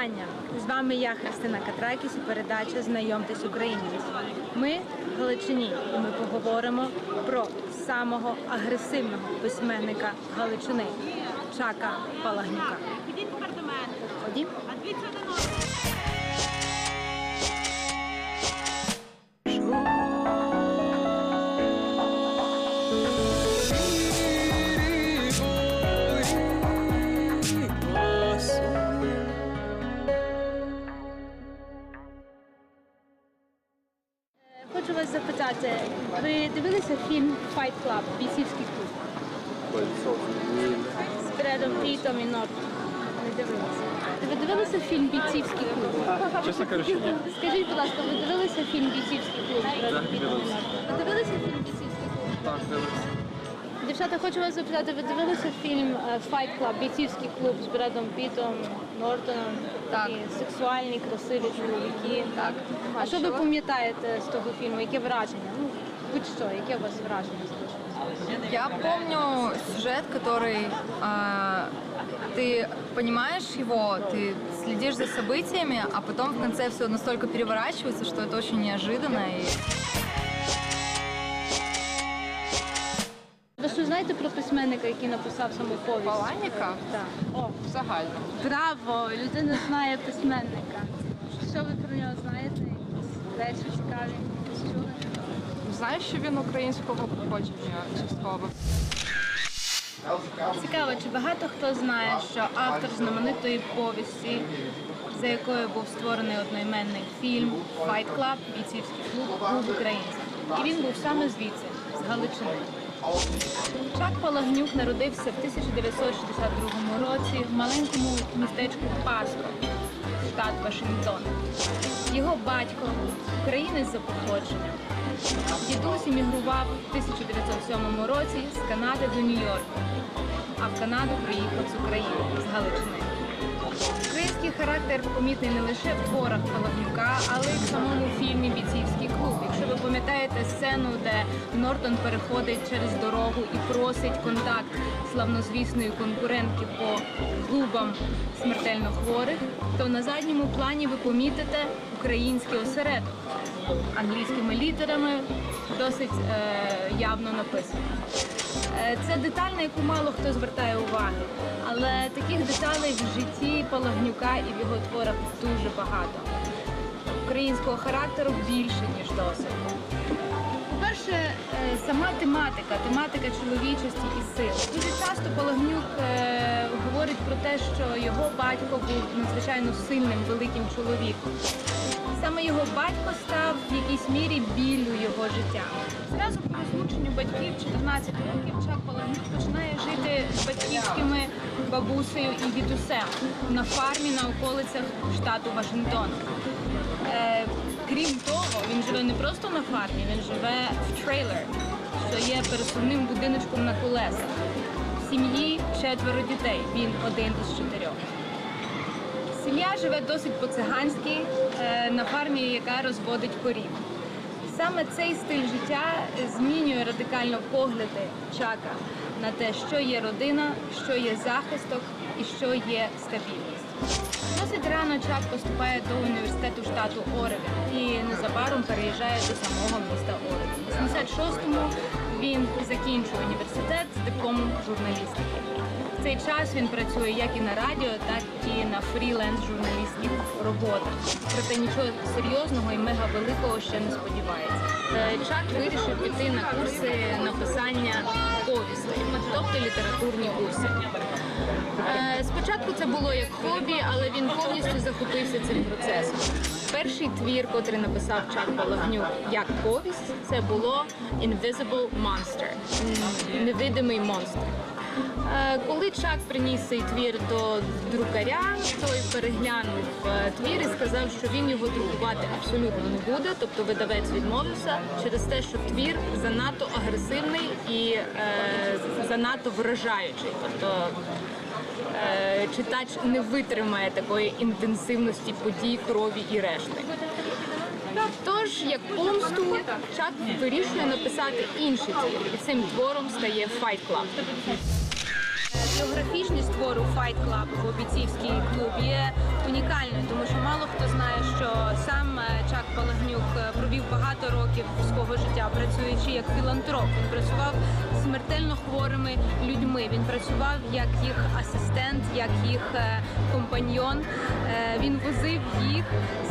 вітання! З вами я, Христина Катракіс, і передача Знайомтесь українець. Ми в Галичині, і ми поговоримо про самого агресивного письменника Галичини Чака Палагнюка. Ідіть тепер до мене. Ходім. Чесно ні. Скажіть, будь ласка, ви дивилися фільм Бійцівський клуб з Бредом Пітом? Ви дивилися фільм Бійцівський клуб? Так, дивився. Дівчата, хочу вас запитати, ви дивилися фільм е, Fight Club, бійцівський клуб з Бредом Пітом, Нортоном? Так. Такі сексуальні, красиві чоловіки. Так. А що ви пам'ятаєте з того фільму? Яке враження? Ну, будь-що, яке у вас враження залишилось? Я помню сюжет, который а, ты понимаешь его, ты следишь за событиями, а потом в конце все настолько переворачивается, что это очень неожиданно. И... Ви що знаєте про письменника, який написав саму повість? Паланіка Так. О, загально. браво! Людина знає письменника. Що ви про нього знаєте? Якісь речі цікаві? Якісь чули? Знаю, що він українського походження частково. Цікаво, чи багато хто знає, що автор знаменитої повісті, за якою був створений одноіменний фільм Fight Club, бійцівський клуб, був українцем. І він був саме звідси, з Галичини. Чак Палагнюк народився в 1962 році в маленькому містечку Паско, штат Вашингтон. Його батько українець за походженням. Дідусь іммігрував в 1907 році з Канади до Нью-Йорку, а в Канаду приїхав з України, з Галичини. Український характер помітний не лише в творах Палагнюка, але й в самому фільмі Бійцівський клуб. Якщо ви пам'ятаєте сцену, де Нортон переходить через дорогу і просить контакт славнозвісної конкурентки по клубам смертельно хворих, то на задньому плані ви помітите український осередок англійськими літерами досить е, явно написано. Е, Це деталь, на яку мало хто звертає уваги, але таких деталей в житті Палагнюка і в його творах дуже багато. Українського характеру більше, ніж досить. По-перше, е, сама тематика, тематика чоловічості і сил. Дуже часто Палагнюк говорить про те, що його батько був надзвичайно сильним, великим чоловіком. Саме його батько став в якійсь мірі біллю його життя. Зразу по розлученню батьків 14 років Чак Палагнюк починає жити з батьківськими бабусею і дідусем на фармі на околицях штату Вашингтон. Е, крім того, він живе не просто на фармі, він живе в трейлер, що є пересувним будиночком на колесах. В сім'ї четверо дітей. Він один із чотирьох. Сім'я живе досить по-циганськи на фармі, яка розводить корів. Саме цей стиль життя змінює радикально погляди Чака на те, що є родина, що є захисток і що є стабільність. Досить рано Чак поступає до університету штату Орегон і незабаром переїжджає до самого міста Орегон. У 86-му він закінчує університет з дипломом журналістики. Цей час він працює як і на радіо, так і на фріленс журналістських роботах. Проте нічого серйозного і мега великого ще не сподівається. Е, Чак вирішив піти на курси написання повістей, тобто літературні курси. Е, Спочатку це було як хобі, але він повністю захопився цим процесом. Перший твір, котрий написав Чак Палагнюк як повість, це було Invisible Monster невидимий монстр. Е, Коли Чак приніс цей твір до друкаря, той переглянув е, твір і сказав, що він його друкувати абсолютно не буде, тобто видавець відмовився через те, що твір занадто агресивний і е, занадто вражаючий. Тобто е, читач не витримає такої інтенсивності подій, крові і решти. Тож, як помсту, Чак вирішує написати інший твір, і цим твором стає Fight Club. Географічність твору Fight Club в бійцівський клуб є унікальною, тому що мало хто знає, багато років свого життя, працюючи як філантроп. Він працював з смертельно хворими людьми. Він працював як їх асистент, як їх е, компаньйон. Е, Він возив їх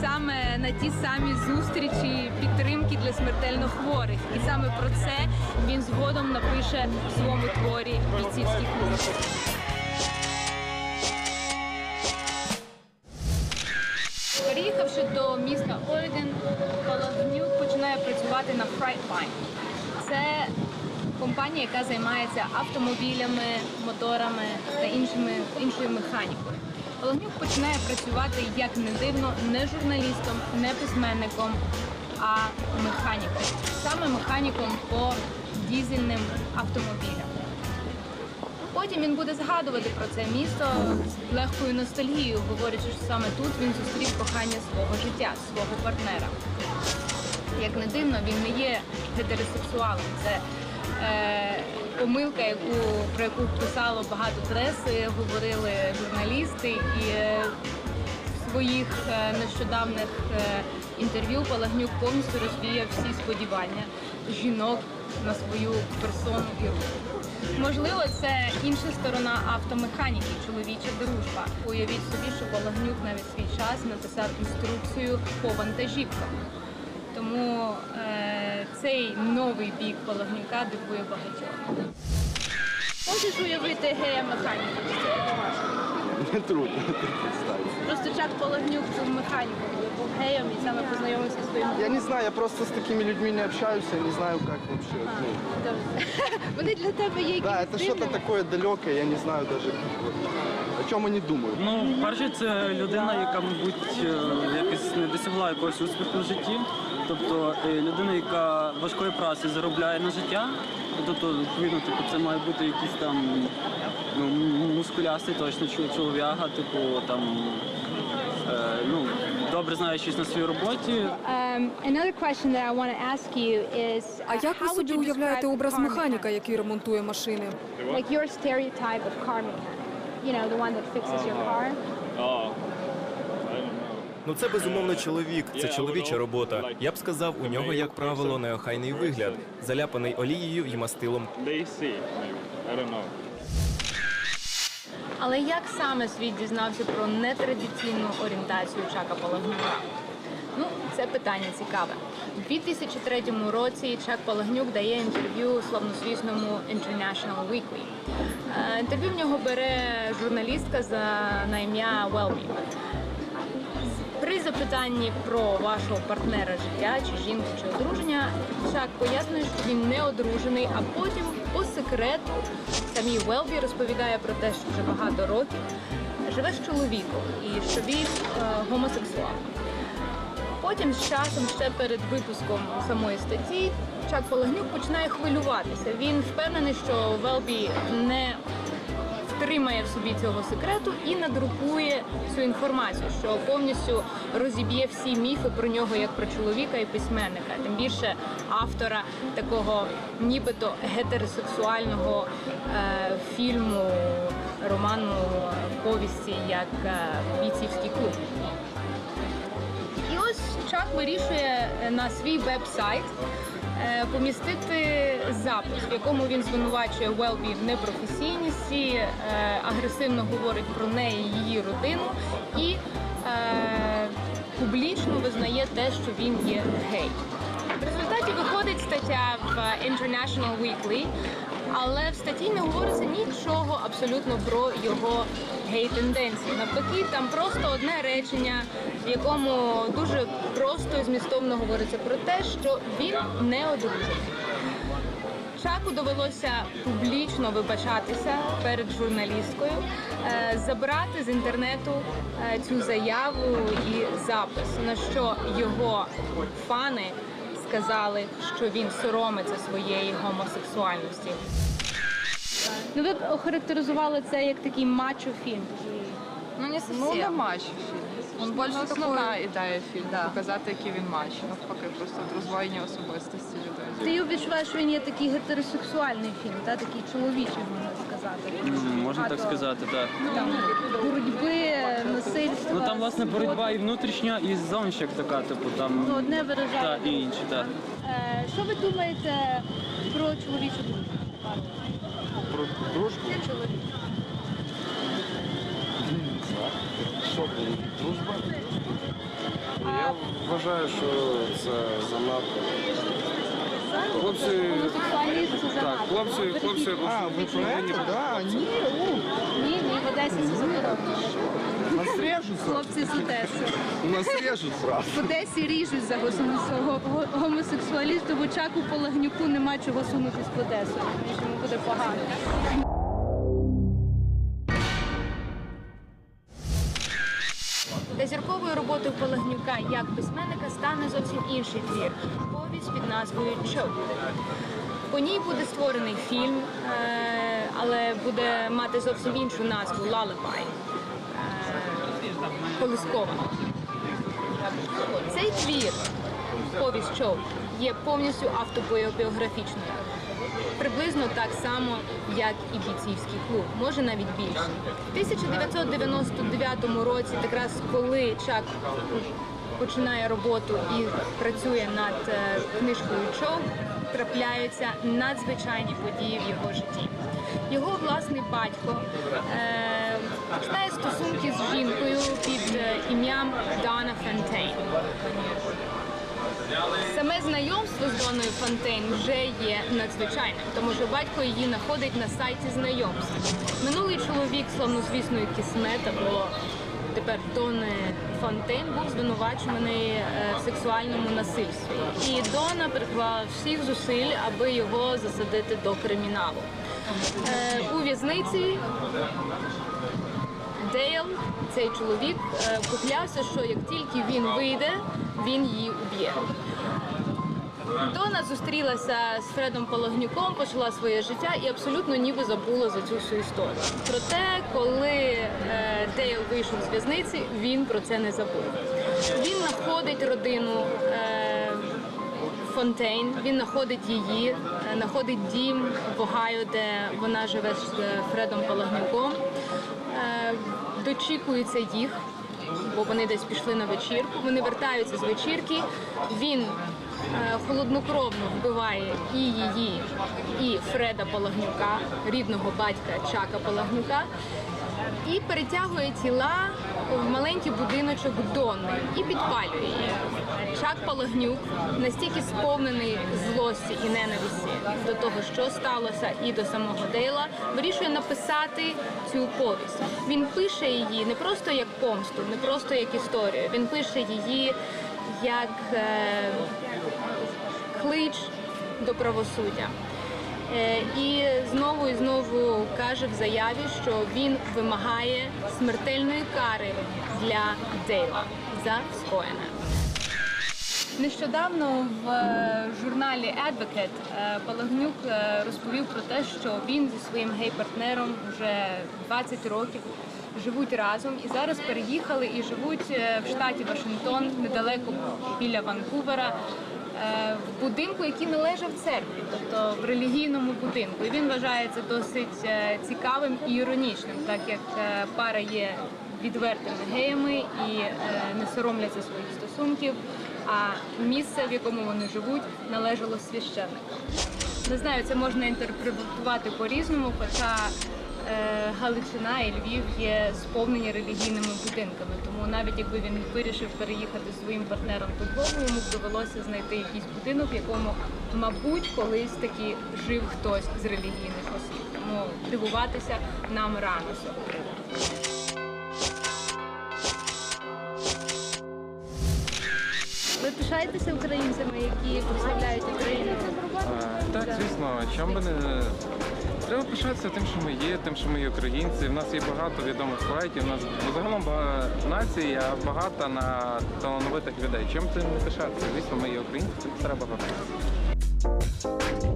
саме на ті самі зустрічі підтримки для смертельно хворих. І саме про це він згодом напише в своєму творі бійцівський клуб. Переїхавши до міста Ореген, Палагнюк працювати на Frightline. Це компанія, яка займається автомобілями, моторами та іншими, іншою механікою. Палагнюк починає працювати, як не дивно, не журналістом, не письменником, а механіком. Саме механіком по дізельним автомобілям. Потім він буде згадувати про це місто з легкою ностальгією, говорячи, що саме тут він зустрів кохання свого життя, свого партнера. Як не дивно, він не є гетеросексуалом. Це е, помилка, яку, про яку писало багато преси, говорили журналісти і е, своїх е, нещодавних е, інтерв'ю Палагнюк повністю розвіяв всі сподівання жінок на свою персону і рух. Можливо, це інша сторона автомеханіки, чоловіча дружба. Уявіть собі, що Палагнюк навіть свій час написав інструкцію по вантажівкам. Тому е, цей новий бік Палагнюка дивує багатьох. Можеш уявити гея механіка? Не трудно. Просто Чак Половнюк був механіком, геєм і саме познайомився зі своїм Я не знаю, я просто с такими людьми не общаюсь, я не знаю, как вообще. ну. Вони для тебе є да, якісь это что-то такое далекое, я не знаю даже, вот, о чем они думают. Ну, перше, це людина, яка, мабуть, е, якось не досягла якогось успіху в житті. Тобто е, людина, яка важкою працею заробляє на життя. Тобто, відповідно, типу, це має бути якийсь там ну, м- мускулястий точно чо- чолов'яга, типу там е, ну, добре знаючись на своїй роботі. Uh, А як ви собі уявляєте образ механіка, який ремонтує машини? Like your stereotype of car mechanic. You know, the one that fixes your car. Ну це безумовно чоловік, це чоловіча робота. Я б сказав, у нього, як правило, неохайний вигляд, заляпаний олією і мастилом. Але як саме світ дізнався про нетрадиційну орієнтацію Чака Палагнюка? Ну, це питання цікаве. У 2003 році Чак Палагнюк дає інтерв'ю славнозвісному International Weekly. Е, Інтерв'ю в нього бере журналістка за на ім'я Велбі. При запитанні про вашого партнера життя, чи жінку, чи одруження, Чак пояснює, що він не одружений, а потім по секрету самій Велбі розповідає про те, що вже багато років живе з чоловіком і що він е, гомосексуал. Потім з часом, ще перед випуском самої статті, Чак Полегнюк починає хвилюватися. Він впевнений, що Велбі не втримає в собі цього секрету і надрукує цю інформацію, що повністю розіб'є всі міфи про нього як про чоловіка і письменника, тим більше автора такого нібито гетеросексуального е, фільму, роману, повісті, як е, бійцівський клуб. І ось Чак вирішує е, на свій веб-сайт помістити запис, в якому він звинувачує Велбі в непрофесійності, е, агресивно говорить про неї, її родину і е, публічно визнає те, що він є гей. В результаті виходить стаття в International Weekly, але в статті не говориться нічого абсолютно про його гей-тенденції. Навпаки, там просто одне речення, в якому дуже просто і змістовно говориться про те, що він не одружений. Чаку довелося публічно вибачатися перед журналісткою, е, забрати з інтернету е, цю заяву і запис, на що його фани сказали, що він соромиться своєї гомосексуальності. Ну, ви охарактеризували це як такий мачо-фільм. Ну не совсем. Ну, не матч більше Ну, такий- основна ідея фільму Да. показати, який він матч. Навпаки, просто от роздвоєння особистості людини. Ти відчуваєш, що він є такий гетеросексуальний фільм, та такий чоловічий, можна сказати. М, Можна так сказати, так. Там боротьби, насильства. Ну там власне боротьба і внутрішня, і зовнішня така, типу там Ну, одне виражає. і інші, так. Е, Що ви думаєте про чоловічу дружбу? Про дружбу? Що це? Дружба? Я вважаю, що це занадто. Хлопці, так, хлопці, хлопці А, ви про? Да, ні, ну, Ні, ні, в Одесі це заборонено. нас режуть. Хлопці з Одеси. Нас режуть зразу. В Одесі ріжуть за гомосексу- го- го- гомосексуалістів, в Чаку Полагнюку нема чого сунутись в Одесу. тому що Йому буде погано. Зірковою роботою Полагнюка як письменника стане зовсім інший твір повість під назвою Чоп. По ній буде створений фільм, е, але буде мати зовсім іншу назву Лалебай. Колискова. Цей твір, повість Чоп, є повністю автобіографічною. Приблизно так само, як і бійцівський клуб, може навіть більше. У 1999 році, якраз коли Чак починає роботу і працює над е, книжкою Чоп, трапляються надзвичайні події в його житті. Його власний батько е, починає стосунки з жінкою під е, ім'ям Дана Фентейн. Саме знайомство з Доною Фонтейн вже є надзвичайним, тому що батько її знаходить на сайті знайомств. Минулий чоловік славнозвісної кісмет або тепер Дони Фонтейн був звинувачений е, в сексуальному насильстві. І Дона приклала всіх зусиль, аби його засадити до криміналу. Е, У в'язниці Дейл, цей чоловік, е, поклявся, що як тільки він вийде, він її уб'є. Дона зустрілася з Фредом Пологнюком, почала своє життя і абсолютно ніби забула за цю всю історію. Проте, коли е, Дейл вийшов з в'язниці, він про це не забув. Він знаходить родину. Е, Фонтейн. Він знаходить її, знаходить дім в Огайо, де вона живе з Фредом Палагнюком. Дочікується їх, бо вони десь пішли на вечірку. Вони вертаються з вечірки. Він е, холоднокровно вбиває і її, і Фреда Палагнюка, рідного батька Чака Палагнюка. І перетягує тіла в маленький будиночок Донни і підпалює її. Чак Палагнюк настільки сповнений злості і ненависті до того, що сталося, і до самого Дейла, вирішує написати цю повість. Він пише її не просто як помсту, не просто як історію. Він пише її як е, клич до правосуддя. Е, І знову і знову каже в заяві, що він вимагає смертельної кари для Дейла за скоєне. Нещодавно в е, журналі Advocate е, Палагнюк розповів про те, що він зі своїм гей-партнером вже 20 років живуть разом і зараз переїхали і живуть в штаті Вашингтон недалеко біля Ванкувера. Е, В будинку, який належав церкві, тобто в релігійному будинку. І він вважає це досить е, цікавим і іронічним, так як е, пара є відвертими геями і не соромляться своїх стосунків. А місце, в якому вони живуть, належало священникам. Не знаю, це можна інтерпретувати по-різному, хоча Галичина і Львів є сповнені релігійними будинками. Тому навіть якби він вирішив переїхати своїм партнером додому, йому довелося знайти якийсь будинок, в якому, мабуть, колись таки жив хтось з релігійних осіб. Тому дивуватися нам рано. Ви пишаєтеся українцями, які прославляють Україну? Е, Так, звісно, чим би не Треба пишатися тим, що ми є, тим, що ми є українці. У нас є багато відомих поетів, у нас загалом ба- нація багата на талановитих людей. Чим ти не пишатися? Звісно, ми є українці, це треба пишатися.